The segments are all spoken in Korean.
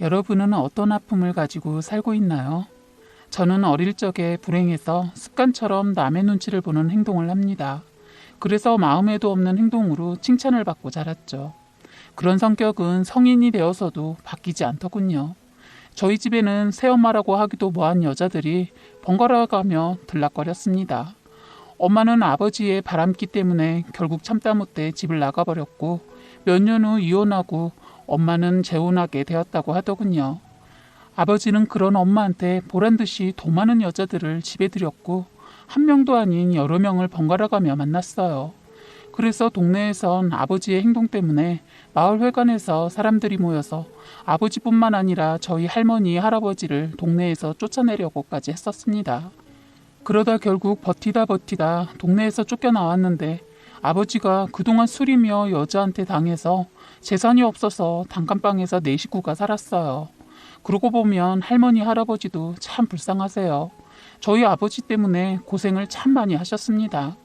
여러분은 어떤 아픔을 가지고 살고 있나요? 저는 어릴 적에 불행해서 습관처럼 남의 눈치를 보는 행동을 합니다. 그래서 마음에도 없는 행동으로 칭찬을 받고 자랐죠. 그런 성격은 성인이 되어서도 바뀌지 않더군요. 저희 집에는 새엄마라고 하기도 뭐한 여자들이 번갈아 가며 들락거렸습니다. 엄마는 아버지의 바람기 때문에 결국 참다 못해 집을 나가버렸고 몇 년 후 이혼하고 엄마는 재혼하게 되었다고 하더군요. 아버지는 그런 엄마한테 보란 듯이 도 많은 여자들을 집에 들였고 한 명도 아닌 여러 명을 번갈아 가며 만났어요. 그래서 동네에선 아버지의 행동 때문에 마을 회관에서 사람들이 모여서 아버지뿐만 아니라 저희 할머니, 할아버지를 동네에서 쫓아내려고까지 했었습니다. 그러다 결국 버티다 버티다 동네에서 쫓겨나왔는데 아버지가 그동안 술이며 여자한테 당해서 재산이 없어서 단칸방에서 네 식구가 살았어요. 그러고 보면 할머니, 할아버지도 참 불쌍하세요. 저희 아버지 때문에 고생을 참 많이 하셨습니다.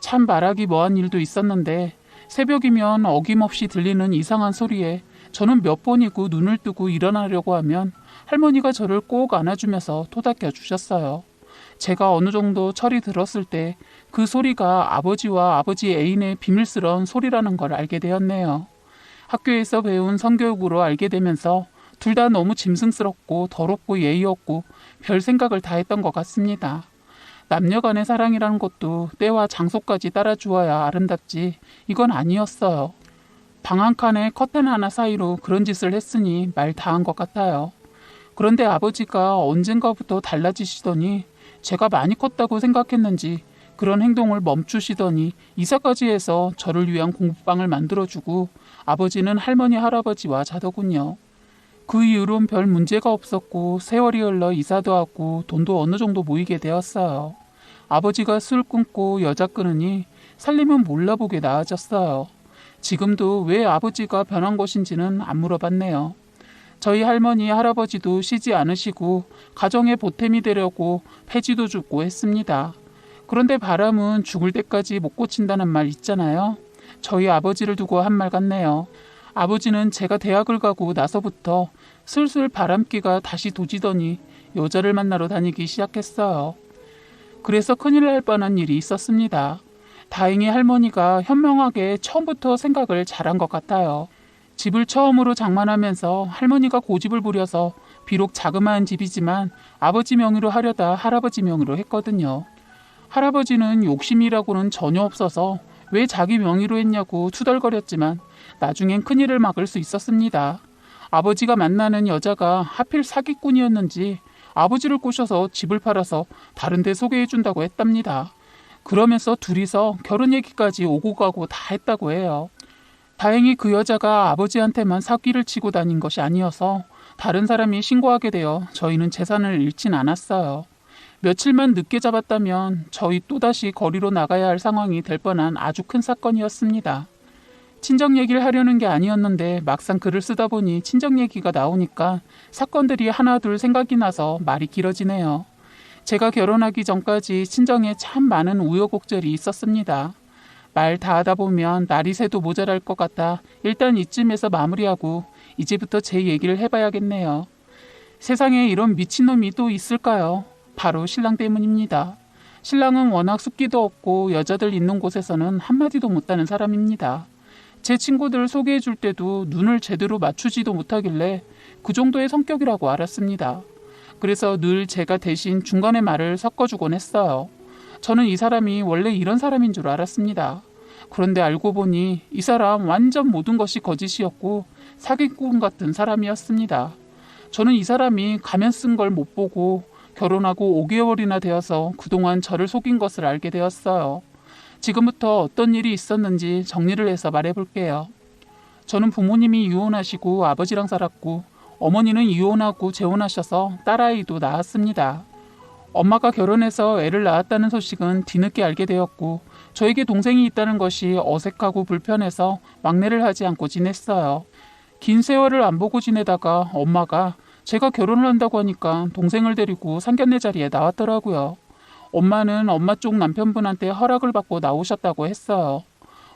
참 말하기 뭐한 일도 있었는데 새벽이면 어김없이 들리는 이상한 소리에 저는 몇 번이고 눈을 뜨고 일어나려고 하면 할머니가 저를 꼭 안아주면서 토닥여 주셨어요. 제가 어느 정도 철이 들었을 때 그 소리가 아버지와 아버지 애인의 비밀스러운 소리라는 걸 알게 되었네요. 학교에서 배운 성교육으로 알게 되면서 둘 다 너무 짐승스럽고 더럽고 예의 없고 별 생각을 다 했던 것 같습니다. 남녀 간의 사랑이라는 것도 때와 장소까지 따라주어야 아름답지 이건 아니었어요. 방 한 칸에 커튼 하나 사이로 그런 짓을 했으니 말 다 한 것 같아요. 그런데 아버지가 언젠가부터 달라지시더니 제가 많이 컸다고 생각했는지 그런 행동을 멈추시더니 이사까지 해서 저를 위한 공부방을 만들어주고 아버지는 할머니 할아버지와 자더군요. 그 이후론 별 문제가 없었고 세월이 흘러 이사도 하고 돈도 어느 정도 모이게 되었어요. 아버지가 술 끊고 여자 끊으니 살림은 몰라보게 나아졌어요. 지금도 왜 아버지가 변한 것인지는 안 물어봤네요. 저희 할머니 할아버지도 쉬지 않으시고 가정의 보탬이 되려고 폐지도 죽고 했습니다. 그런데 바람은 죽을 때까지 못 고친다는 말 있잖아요. 저희 아버지를 두고 한 말 같네요. 아버지는 제가 대학을 가고 나서부터 슬슬 바람기가 다시 도지더니 여자를 만나러 다니기 시작했어요. 그래서 큰일 날 뻔한 일이 있었습니다. 다행히 할머니가 현명하게 처음부터 생각을 잘한 것 같아요. 집을 처음으로 장만하면서 할머니가 고집을 부려서 비록 자그마한 집이지만 아버지 명의로 하려다 할아버지 명의로 했거든요. 할아버지는 욕심이라고는 전혀 없어서 왜 자기 명의로 했냐고 투덜거렸지만 나중엔 큰일을 막을 수 있었습니다. 아버지가 만나는 여자가 하필 사기꾼이었는지 아버지를 꼬셔서 집을 팔아서 다른 데 소개해준다고 했답니다. 그러면서 둘이서 결혼 얘기까지 오고 가고 다 했다고 해요. 다행히 그 여자가 아버지한테만 사기를 치고 다닌 것이 아니어서 다른 사람이 신고하게 되어 저희는 재산을 잃진 않았어요. 며칠만 늦게 잡았다면 저희 또다시 거리로 나가야 할 상황이 될 뻔한 아주 큰 사건이었습니다. 친정 얘기를 하려는 게 아니었는데 막상 글을 쓰다 보니 친정 얘기가 나오니까 사건들이 하나둘 생각이 나서 말이 길어지네요. 제가 결혼하기 전까지 친정에 참 많은 우여곡절이 있었습니다. 말 다 하다 보면 날이 새도 모자랄 것 같아 일단 이쯤에서 마무리하고 이제부터 제 얘기를 해봐야겠네요. 세상에 이런 미친놈이 또 있을까요? 바로 신랑 때문입니다. 신랑은 워낙 숫기도 없고 여자들 있는 곳에서는 한마디도 못하는 사람입니다. 제 친구들 소개해 줄 때도 눈을 제대로 맞추지도 못하길래 그 정도의 성격이라고 알았습니다. 그래서 늘 제가 대신 중간에 말을 섞어주곤 했어요. 저는 이 사람이 원래 이런 사람인 줄 알았습니다. 그런데 알고 보니 이 사람 완전 모든 것이 거짓이었고 사기꾼 같은 사람이었습니다. 저는 이 사람이 가면 쓴 걸 못 보고 결혼하고 5개월이나 되어서 그동안 저를 속인 것을 알게 되었어요. 지금부터 어떤 일이 있었는지 정리를 해서 말해볼게요. 저는 부모님이 이혼하시고 아버지랑 살았고 어머니는 이혼하고 재혼하셔서 딸아이도 낳았습니다. 엄마가 결혼해서 애를 낳았다는 소식은 뒤늦게 알게 되었고 저에게 동생이 있다는 것이 어색하고 불편해서 막내를 하지 않고 지냈어요. 긴 세월을 안 보고 지내다가 엄마가 제가 결혼을 한다고 하니까 동생을 데리고 상견례 자리에 나왔더라고요. 엄마는 엄마 쪽 남편분한테 허락을 받고 나오셨다고 했어요.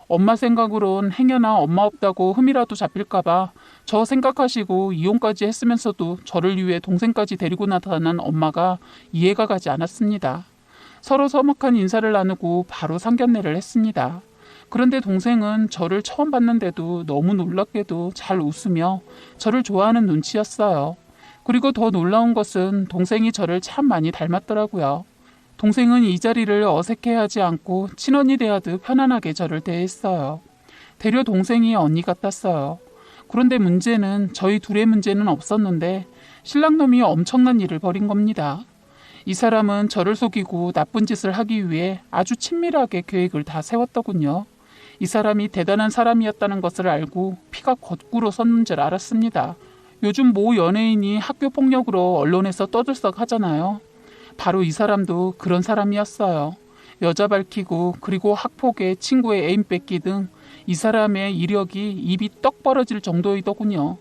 엄마 생각으론 행여나 엄마 없다고 흠이라도 잡힐까봐 저 생각하시고 이혼까지 했으면서도 저를 위해 동생까지 데리고 나타난 엄마가 이해가 가지 않았습니다. 서로 서먹한 인사를 나누고 바로 상견례를 했습니다. 그런데 동생은 저를 처음 봤는데도 너무 놀랍게도 잘 웃으며 저를 좋아하는 눈치였어요. 그리고 더 놀라운 것은 동생이 저를 참 많이 닮았더라고요. 동생은 이 자리를 어색해하지 않고 친언니 대하듯 편안하게 저를 대했어요. 대려 동생이 언니 같았어요. 그런데 문제는 저희 둘의 문제는 없었는데 신랑놈이 엄청난 일을 벌인 겁니다. 이 사람은 저를 속이고 나쁜 짓을 하기 위해 아주 친밀하게 계획을 다 세웠더군요. 이 사람이 대단한 사람이었다는 것을 알고 피가 거꾸로 섰는 줄 알았습니다. 요즘 모 연예인이 학교 폭력으로 언론에서 떠들썩 하잖아요. 바로 이 사람도 그런 사람이었어요. 여자 밝히고 그리고 학폭에 친구의 애인 뺏기 등 이 사람의 이력이 입이 떡 벌어질 정도이더군요.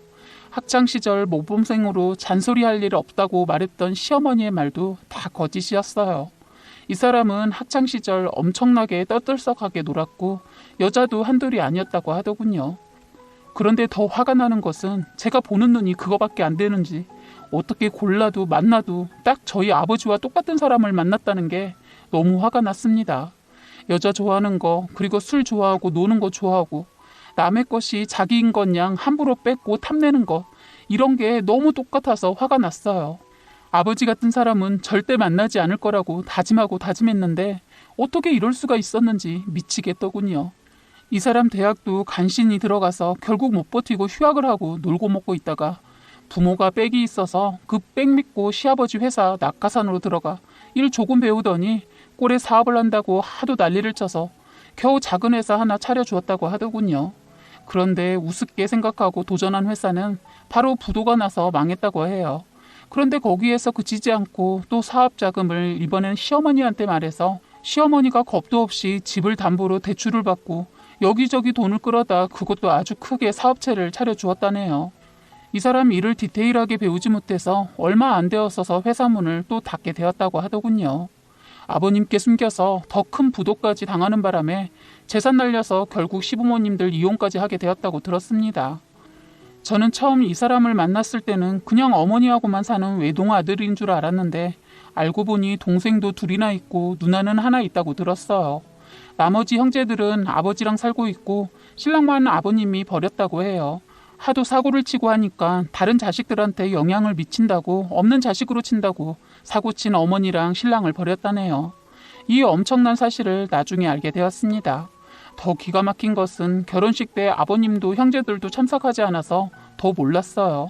학창 시절 모범생으로 잔소리할 일 없다고 말했던 시어머니의 말도 다 거짓이었어요. 이 사람은 학창 시절 엄청나게 떠들썩하게 놀았고 여자도 한둘이 아니었다고 하더군요. 그런데 더 화가 나는 것은 제가 보는 눈이 그거밖에 안 되는지 어떻게 골라도 만나도 딱 저희 아버지와 똑같은 사람을 만났다는 게 너무 화가 났습니다. 여자 좋아하는 거, 그리고 술 좋아하고 노는 거 좋아하고 남의 것이 자기인 것양 함부로 뺏고 탐내는 것, 이런 게 너무 똑같아서 화가 났어요. 아버지 같은 사람은 절대 만나지 않을 거라고 다짐하고 다짐했는데 어떻게 이럴 수가 있었는지 미치겠더군요. 이 사람 대학도 간신히 들어가서 결국 못 버티고 휴학을 하고 놀고 먹고 있다가 부모가 빽이 있어서 그빽 믿고 시아버지 회사 낙하산으로 들어가 일 조금 배우더니 꼴에 사업을 한다고 하도 난리를 쳐서 겨우 작은 회사 하나 차려주었다고 하더군요. 그런데 우습게 생각하고 도전한 회사는 바로 부도가 나서 망했다고 해요. 그런데 거기에서 그치지 않고 또 사업 자금을 이번엔 시어머니한테 말해서 시어머니가 겁도 없이 집을 담보로 대출을 받고 여기저기 돈을 끌어다 그것도 아주 크게 사업체를 차려주었다네요. 이 사람 일을 디테일하게 배우지 못해서 얼마 안 되었어서 회사 문을 또 닫게 되었다고 하더군요. 아버님께 숨겨서 더 큰 부도까지 당하는 바람에 재산 날려서 결국 시부모님들 이혼까지 하게 되었다고 들었습니다. 저는 처음 이 사람을 만났을 때는 그냥 어머니하고만 사는 외동 아들인 줄 알았는데 알고 보니 동생도 둘이나 있고 누나는 하나 있다고 들었어요. 나머지 형제들은 아버지랑 살고 있고 신랑만 아버님이 버렸다고 해요. 하도 사고를 치고 하니까 다른 자식들한테 영향을 미친다고 없는 자식으로 친다고 사고 친 어머니랑 신랑을 버렸다네요. 이 엄청난 사실을 나중에 알게 되었습니다. 더 기가 막힌 것은 결혼식 때 아버님도 형제들도 참석하지 않아서 더 몰랐어요.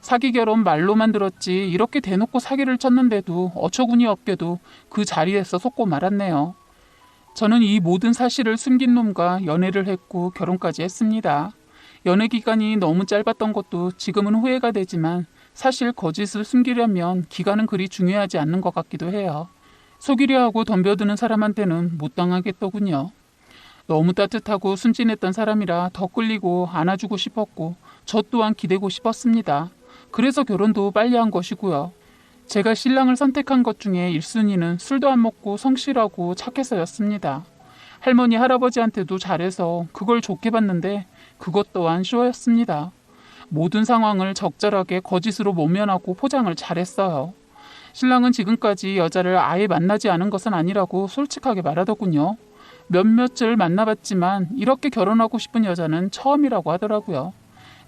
사기 결혼 말로만 들었지 이렇게 대놓고 사기를 쳤는데도 어처구니 없게도 그 자리에서 속고 말았네요. 저는 이 모든 사실을 숨긴 놈과 연애를 했고 결혼까지 했습니다. 연애 기간이 너무 짧았던 것도 지금은 후회가 되지만 사실 거짓을 숨기려면 기간은 그리 중요하지 않는 것 같기도 해요. 속이려 하고 덤벼드는 사람한테는 못 당하겠더군요. 너무 따뜻하고 순진했던 사람이라 더 끌리고 안아주고 싶었고 저 또한 기대고 싶었습니다. 그래서 결혼도 빨리 한 것이고요. 제가 신랑을 선택한 것 중에 1순위는 술도 안 먹고 성실하고 착해서였습니다. 할머니 할아버지한테도 잘해서 그걸 좋게 봤는데 그것 또한 쇼였습니다. 모든 상황을 적절하게 거짓으로 모면하고 포장을 잘했어요. 신랑은 지금까지 여자를 아예 만나지 않은 것은 아니라고 솔직하게 말하더군요. 몇몇을 만나봤지만 이렇게 결혼하고 싶은 여자는 처음이라고 하더라고요.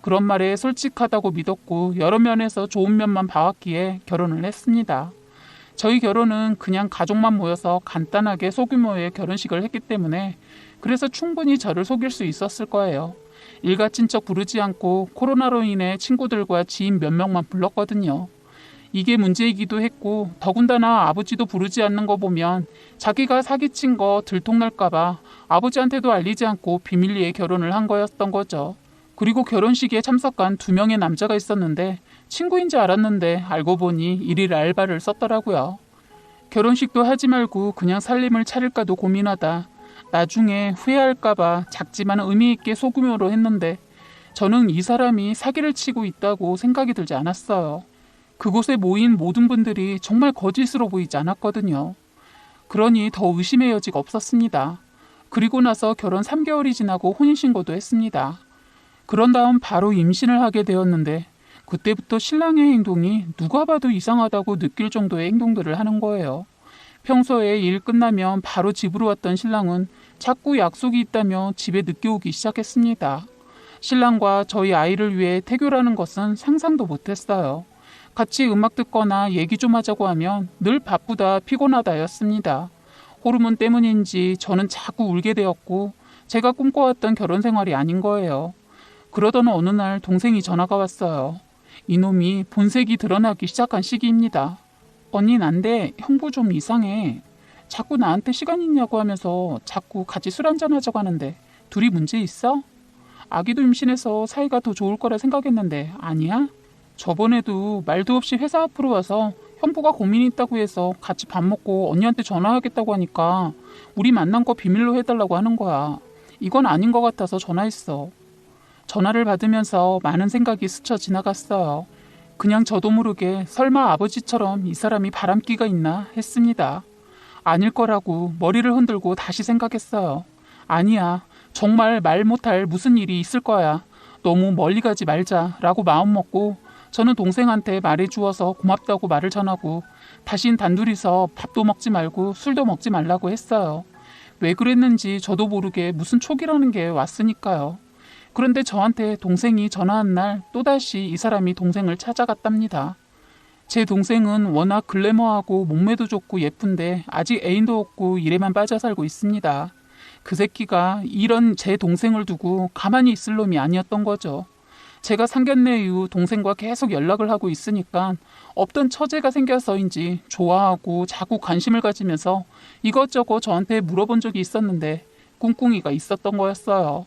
그런 말에 솔직하다고 믿었고 여러 면에서 좋은 면만 봐왔기에 결혼을 했습니다. 저희 결혼은 그냥 가족만 모여서 간단하게 소규모의 결혼식을 했기 때문에 그래서 충분히 저를 속일 수 있었을 거예요. 일가 친 척 부르지 않고 코로나로 인해 친구들과 지인 몇 명만 불렀거든요. 이게 문제이기도 했고 더군다나 아버지도 부르지 않는 거 보면 자기가 사기친 거 들통날까봐 아버지한테도 알리지 않고 비밀리에 결혼을 한 거였던 거죠. 그리고 결혼식에 참석한 두 명의 남자가 있었는데 친구인지 알았는데 알고 보니 일일 알바를 썼더라고요. 결혼식도 하지 말고 그냥 살림을 차릴까도 고민하다 나중에 후회할까봐 작지만 의미있게 소규모로 했는데 저는 이 사람이 사기를 치고 있다고 생각이 들지 않았어요. 그곳에 모인 모든 분들이 정말 거짓으로 보이지 않았거든요. 그러니 더 의심의 여지가 없었습니다. 그리고 나서 결혼 3개월이 지나고 혼인신고도 했습니다. 그런 다음 바로 임신을 하게 되었는데 그때부터 신랑의 행동이 누가 봐도 이상하다고 느낄 정도의 행동들을 하는 거예요. 평소에 일 끝나면 바로 집으로 왔던 신랑은 자꾸 약속이 있다며 집에 늦게 오기 시작했습니다. 신랑과 저희 아이를 위해 태교라는 것은 상상도 못했어요. 같이 음악 듣거나 얘기 좀 하자고 하면 늘 바쁘다 피곤하다였습니다. 호르몬 때문인지 저는 자꾸 울게 되었고 제가 꿈꿔왔던 결혼 생활이 아닌 거예요. 그러던 어느 날 동생이 전화가 왔어요. 이놈이 본색이 드러나기 시작한 시기입니다. 언니 난데 형부 좀 이상해. 자꾸 나한테 시간 있냐고 하면서 자꾸 같이 술 한잔 하자고 하는데 둘이 문제 있어? 아기도 임신해서 사이가 더 좋을 거라 생각했는데 아니야? 저번에도 말도 없이 회사 앞으로 와서 형부가 고민이 있다고 해서 같이 밥 먹고 언니한테 전화하겠다고 하니까 우리 만난 거 비밀로 해달라고 하는 거야. 이건 아닌 것 같아서 전화했어. 전화를 받으면서 많은 생각이 스쳐 지나갔어요. 그냥 저도 모르게 설마 아버지처럼 이 사람이 바람기가 있나 했습니다. 아닐 거라고 머리를 흔들고 다시 생각했어요. 아니야. 정말 말 못할 무슨 일이 있을 거야. 너무 멀리 가지 말자 라고 마음 먹고 저는 동생한테 말해 주어서 고맙다고 말을 전하고 다신 단둘이서 밥도 먹지 말고 술도 먹지 말라고 했어요. 왜 그랬는지 저도 모르게 무슨 촉이라는 게 왔으니까요. 그런데 저한테 동생이 전화한 날 또다시 이 사람이 동생을 찾아갔답니다. 제 동생은 워낙 글래머하고 몸매도 좋고 예쁜데 아직 애인도 없고 일에만 빠져 살고 있습니다. 그 새끼가 이런 제 동생을 두고 가만히 있을 놈이 아니었던 거죠. 제가 상견례 이후 동생과 계속 연락을 하고 있으니까 없던 처제가 생겨서인지 좋아하고 자꾸 관심을 가지면서 이것저것 저한테 물어본 적이 있었는데 꿍꿍이가 있었던 거였어요.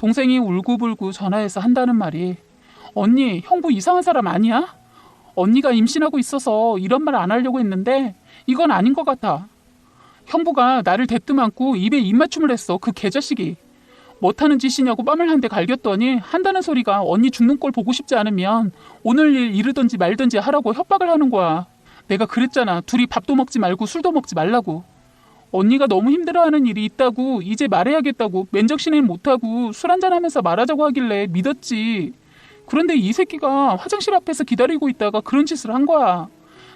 동생이 울고불고 전화해서 한다는 말이 언니 형부 이상한 사람 아니야? 언니가 임신하고 있어서 이런 말 안 하려고 했는데 이건 아닌 것 같아. 형부가 나를 대뜸 안고 입에 입맞춤을 했어. 그 개자식이. 못하는 짓이냐고 뺨을 한 대 갈겼더니 한다는 소리가 언니 죽는 꼴 보고 싶지 않으면 오늘 일 이르든지 말든지 하라고 협박을 하는 거야. 내가 그랬잖아. 둘이 밥도 먹지 말고 술도 먹지 말라고. 언니가 너무 힘들어하는 일이 있다고 이제 말해야겠다고 맨정신에 못하고 술 한잔하면서 말하자고 하길래 믿었지. 그런데 이 새끼가 화장실 앞에서 기다리고 있다가 그런 짓을 한 거야.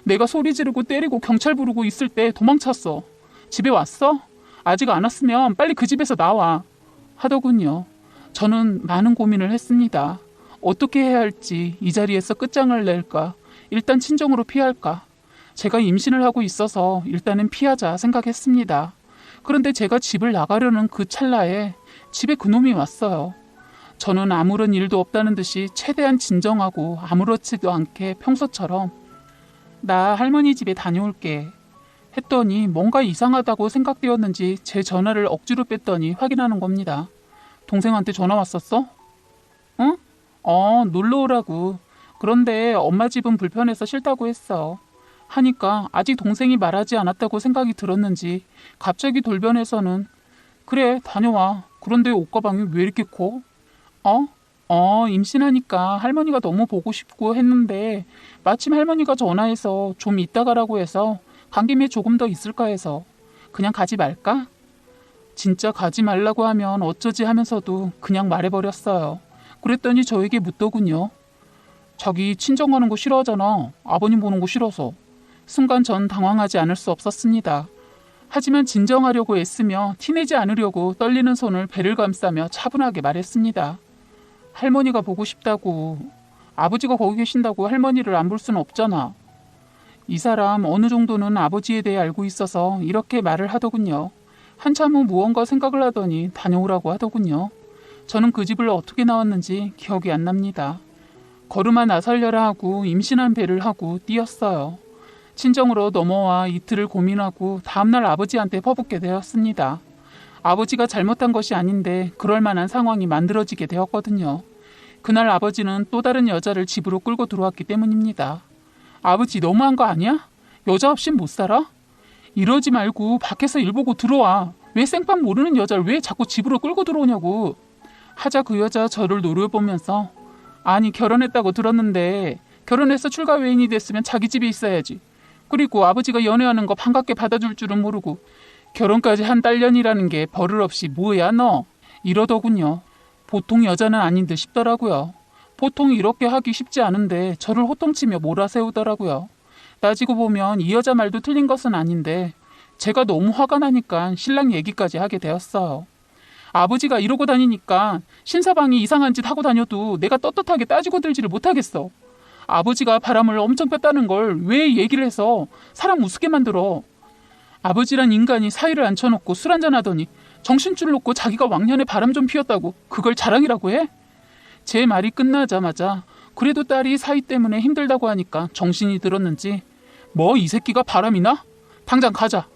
내가 소리 지르고 때리고 경찰 부르고 있을 때 도망쳤어. 집에 왔어? 아직 안 왔으면 빨리 그 집에서 나와. 하더군요. 저는 많은 고민을 했습니다. 어떻게 해야 할지 이 자리에서 끝장을 낼까? 일단 친정으로 피할까? 제가 임신을 하고 있어서 일단은 피하자 생각했습니다. 그런데 제가 집을 나가려는 그 찰나에 집에 그놈이 왔어요. 저는 아무런 일도 없다는 듯이 최대한 진정하고 아무렇지도 않게 평소처럼 나 할머니 집에 다녀올게 했더니 뭔가 이상하다고 생각되었는지 제 전화를 억지로 뺐더니 확인하는 겁니다. 동생한테 전화 왔었어? 응? 어, 놀러 오라고. 그런데 엄마 집은 불편해서 싫다고 했어. 하니까 아직 동생이 말하지 않았다고 생각이 들었는지 갑자기 돌변해서는 그래, 다녀와. 그런데 옷 가방이 왜 이렇게 커? 어? 어, 임신하니까 할머니가 너무 보고 싶고 했는데 마침 할머니가 전화해서 좀 이따 가라고 해서 간 김에 조금 더 있을까 해서 그냥 가지 말까? 진짜 가지 말라고 하면 어쩌지 하면서도 그냥 말해버렸어요. 그랬더니 저에게 묻더군요. 자기 친정 가는 거 싫어하잖아. 아버님 보는 거 싫어서. 순간 전 당황하지 않을 수 없었습니다. 하지만 진정하려고 애쓰며 티내지 않으려고 떨리는 손을 배를 감싸며 차분하게 말했습니다. 할머니가 보고 싶다고. 아버지가 거기 계신다고 할머니를 안 볼 수는 없잖아. 이 사람 어느 정도는 아버지에 대해 알고 있어서 이렇게 말을 하더군요. 한참 후 무언가 생각을 하더니 다녀오라고 하더군요. 저는 그 집을 어떻게 나왔는지 기억이 안 납니다. 걸음아 나살려라 하고 임신한 배를 하고 뛰었어요. 친정으로 넘어와 이틀을 고민하고 다음날 아버지한테 퍼붓게 되었습니다. 아버지가 잘못한 것이 아닌데 그럴 만한 상황이 만들어지게 되었거든요. 그날 아버지는 또 다른 여자를 집으로 끌고 들어왔기 때문입니다. 아버지 너무한 거 아니야? 여자 없이 못 살아? 이러지 말고 밖에서 일 보고 들어와. 왜 생판 모르는 여자를 왜 자꾸 집으로 끌고 들어오냐고. 하자 그 여자 저를 노려보면서 아니 결혼했다고 들었는데 결혼해서 출가 외인이 됐으면 자기 집에 있어야지. 그리고 아버지가 연애하는 거 반갑게 받아줄 줄은 모르고 결혼까지 한 딸년이라는 게 버릇없이 뭐야 너 이러더군요. 보통 여자는 아닌 듯 싶더라고요. 보통 이렇게 하기 쉽지 않은데 저를 호통치며 몰아세우더라고요. 따지고 보면 이 여자 말도 틀린 것은 아닌데 제가 너무 화가 나니까 신랑 얘기까지 하게 되었어요. 아버지가 이러고 다니니까 신사방이 이상한 짓 하고 다녀도 내가 떳떳하게 따지고 들지를 못하겠어. 아버지가 바람을 엄청 뺐다는 걸 왜 얘기를 해서 사람 우습게 만들어. 아버지란 인간이 사이를 앉혀놓고 술 한잔 하더니 정신줄 놓고 자기가 왕년에 바람 좀 피웠다고 그걸 자랑이라고 해? 제 말이 끝나자마자 그래도 딸이 사이 때문에 힘들다고 하니까 정신이 들었는지 뭐 이 새끼가 바람이나? 당장 가자.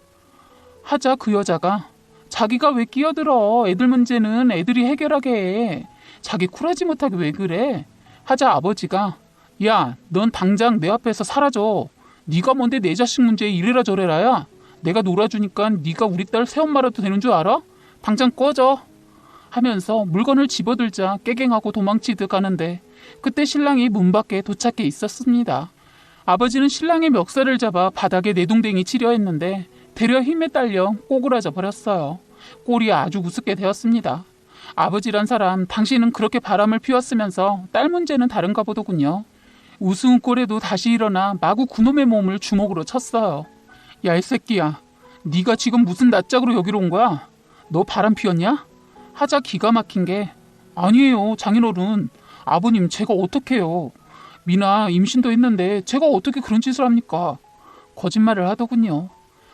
하자 그 여자가 자기가 왜 끼어들어 애들 문제는 애들이 해결하게 해. 자기 쿨하지 못하게 왜 그래? 하자 아버지가 야 넌 당장 내 앞에서 사라져. 네가 뭔데 내 자식 문제에 이래라 저래라야. 내가 놀아주니까 네가 우리 딸 새엄마라도 되는 줄 알아? 당장 꺼져. 하면서 물건을 집어들자 깨갱하고 도망치듯 가는데 그때 신랑이 문 밖에 도착해 있었습니다. 아버지는 신랑의 멱살을 잡아 바닥에 내동댕이 치려 했는데 되려 힘에 딸려 꼬그라져 버렸어요. 꼴이 아주 우습게 되었습니다. 아버지란 사람 당신은 그렇게 바람을 피웠으면서 딸 문제는 다른가 보더군요. 우스운 꼴에도 다시 일어나 마구 그놈의 몸을 주먹으로 쳤어요. 야 이 새끼야. 네가 지금 무슨 낯짝으로 여기로 온 거야? 너 바람 피웠냐? 하자 기가 막힌 게 아니에요 장인어른. 아버님 제가 어떡해요? 미나 임신도 했는데 제가 어떻게 그런 짓을 합니까? 거짓말을 하더군요.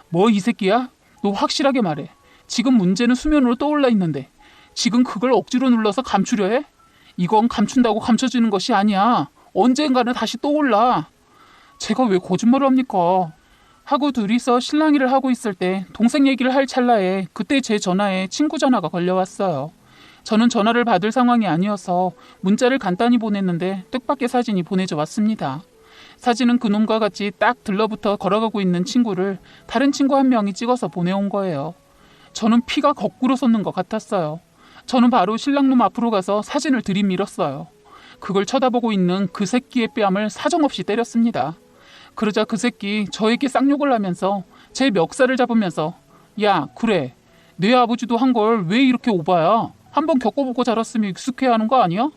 뭐 이 새끼야? 너 확실하게 말해. 지금 문제는 수면으로 떠올라 있는데 지금 그걸 억지로 눌러서 감추려 해? 이건 감춘다고 감춰지는 것이 아니야 언젠가는 다시 떠올라 제가 왜 거짓말을 합니까 하고 둘이서 실랑이를 하고 있을 때 동생 얘기를 할 찰나에 그때 제 전화에 친구 전화가 걸려왔어요. 저는 전화를 받을 상황이 아니어서 문자를 간단히 보냈는데 뜻밖의 사진이 보내져 왔습니다. 사진은 그놈과 같이 딱 들러붙어 걸어가고 있는 친구를 다른 친구 한 명이 찍어서 보내온 거예요. 저는 피가 거꾸로 솟는 것 같았어요. 저는 바로 신랑놈 앞으로 가서 사진을 들이밀었어요. 그걸 쳐다보고 있는 그 새끼의 뺨을 사정없이 때렸습니다. 그러자 그 새끼 저에게 쌍욕을 하면서 제 멱살을 잡으면서 야 그래 내 아버지도 한 걸 왜 이렇게 오바야 한번 겪어보고 자랐으면 익숙해야 하는 거 아니야?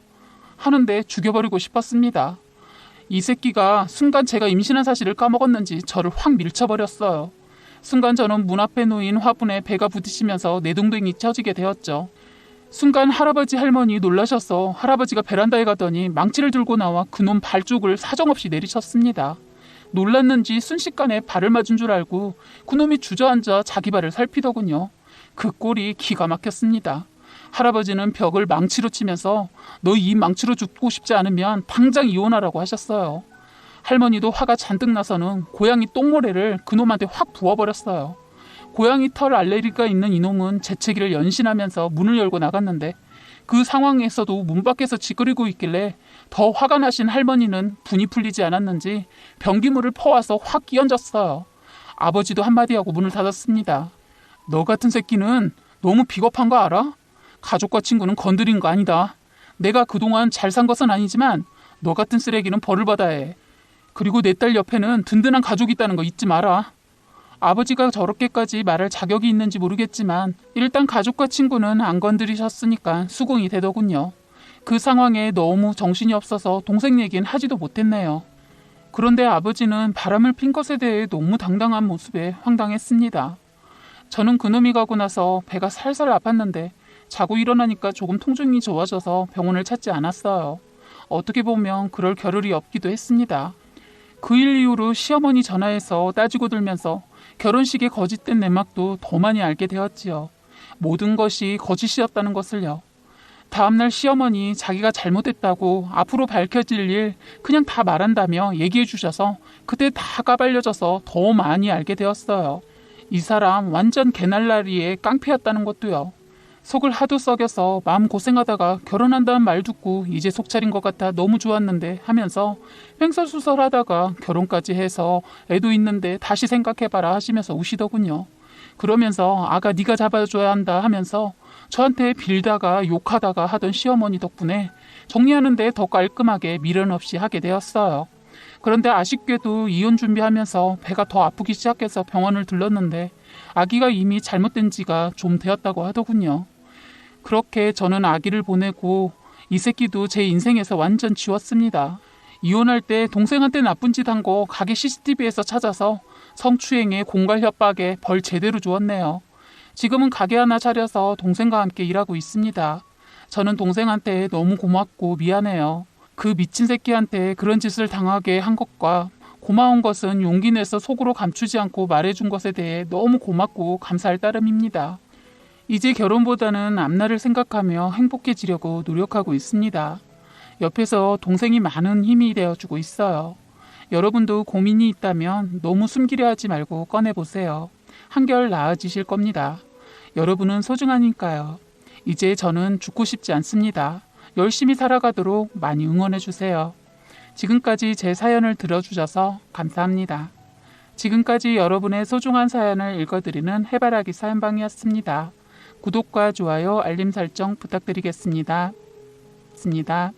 하는데 죽여버리고 싶었습니다. 이 새끼가 순간 제가 임신한 사실을 까먹었는지 저를 확 밀쳐버렸어요. 순간 저는 문 앞에 놓인 화분에 배가 부딪히면서 내동댕이 쳐지게 되었죠. 순간 할아버지 할머니 놀라셔서 할아버지가 베란다에 가더니 망치를 들고 나와 그놈 발쪽을 사정없이 내리쳤습니다. 놀랐는지 순식간에 발을 맞은 줄 알고 그놈이 주저앉아 자기 발을 살피더군요. 그 꼴이 기가 막혔습니다. 할아버지는 벽을 망치로 치면서 너 이 망치로 죽고 싶지 않으면 당장 이혼하라고 하셨어요. 할머니도 화가 잔뜩 나서는 고양이 똥모래를 그놈한테 확 부어버렸어요. 고양이 털 알레르기가 있는 이놈은 재채기를 연신하면서 문을 열고 나갔는데 그 상황에서도 문 밖에서 지그리고 있길래 더 화가 나신 할머니는 분이 풀리지 않았는지 변기물을 퍼와서 확 끼얹었어요. 아버지도 한마디 하고 문을 닫았습니다. 너 같은 새끼는 너무 비겁한 거 알아? 가족과 친구는 건드린 거 아니다. 내가 그동안 잘 산 것은 아니지만 너 같은 쓰레기는 벌을 받아야 해. 그리고 내 딸 옆에는 든든한 가족이 있다는 거 잊지 마라. 아버지가 저렇게까지 말할 자격이 있는지 모르겠지만 일단 가족과 친구는 안 건드리셨으니까 수긍이 되더군요. 그 상황에 너무 정신이 없어서 동생 얘기는 하지도 못했네요. 그런데 아버지는 바람을 핀 것에 대해 너무 당당한 모습에 황당했습니다. 저는 그놈이 가고 나서 배가 살살 아팠는데 자고 일어나니까 조금 통증이 좋아져서 병원을 찾지 않았어요. 어떻게 보면 그럴 겨를이 없기도 했습니다. 그 일 이후로 시어머니 전화해서 따지고 들면서 결혼식의 거짓된 내막도 더 많이 알게 되었지요. 모든 것이 거짓이었다는 것을요. 다음날 시어머니 자기가 잘못했다고 앞으로 밝혀질 일 그냥 다 말한다며 얘기해 주셔서 그때 다 까발려져서 더 많이 알게 되었어요. 이 사람 완전 개날라리에 깡패였다는 것도요. 속을 하도 썩여서 마음 고생하다가 결혼한다는 말 듣고 이제 속 차린 것 같아 너무 좋았는데 하면서 횡설수설하다가 결혼까지 해서 애도 있는데 다시 생각해봐라 하시면서 우시더군요. 그러면서 아가 네가 잡아줘야 한다 하면서 저한테 빌다가 욕하다가 하던 시어머니 덕분에 정리하는데 더 깔끔하게 미련 없이 하게 되었어요. 그런데 아쉽게도 이혼 준비하면서 배가 더 아프기 시작해서 병원을 들렀는데 아기가 이미 잘못된 지가 좀 되었다고 하더군요. 그렇게 저는 아기를 보내고 이 새끼도 제 인생에서 완전 지웠습니다. 이혼할 때 동생한테 나쁜 짓 한 거 가게 CCTV에서 찾아서 성추행에 공갈 협박에 벌 제대로 주었네요. 지금은 가게 하나 차려서 동생과 함께 일하고 있습니다. 저는 동생한테 너무 고맙고 미안해요. 그 미친 새끼한테 그런 짓을 당하게 한 것과 고마운 것은 용기 내서 속으로 감추지 않고 말해준 것에 대해 너무 고맙고 감사할 따름입니다. 이제 결혼보다는 앞날을 생각하며 행복해지려고 노력하고 있습니다. 옆에서 동생이 많은 힘이 되어주고 있어요. 여러분도 고민이 있다면 너무 숨기려 하지 말고 꺼내보세요. 한결 나아지실 겁니다. 여러분은 소중하니까요. 이제 저는 죽고 싶지 않습니다. 열심히 살아가도록 많이 응원해주세요. 지금까지 제 사연을 들어주셔서 감사합니다. 지금까지 여러분의 소중한 사연을 읽어드리는 해바라기 사연방이었습니다. 구독과 좋아요, 알림 설정 부탁드리겠습니다. 습니다.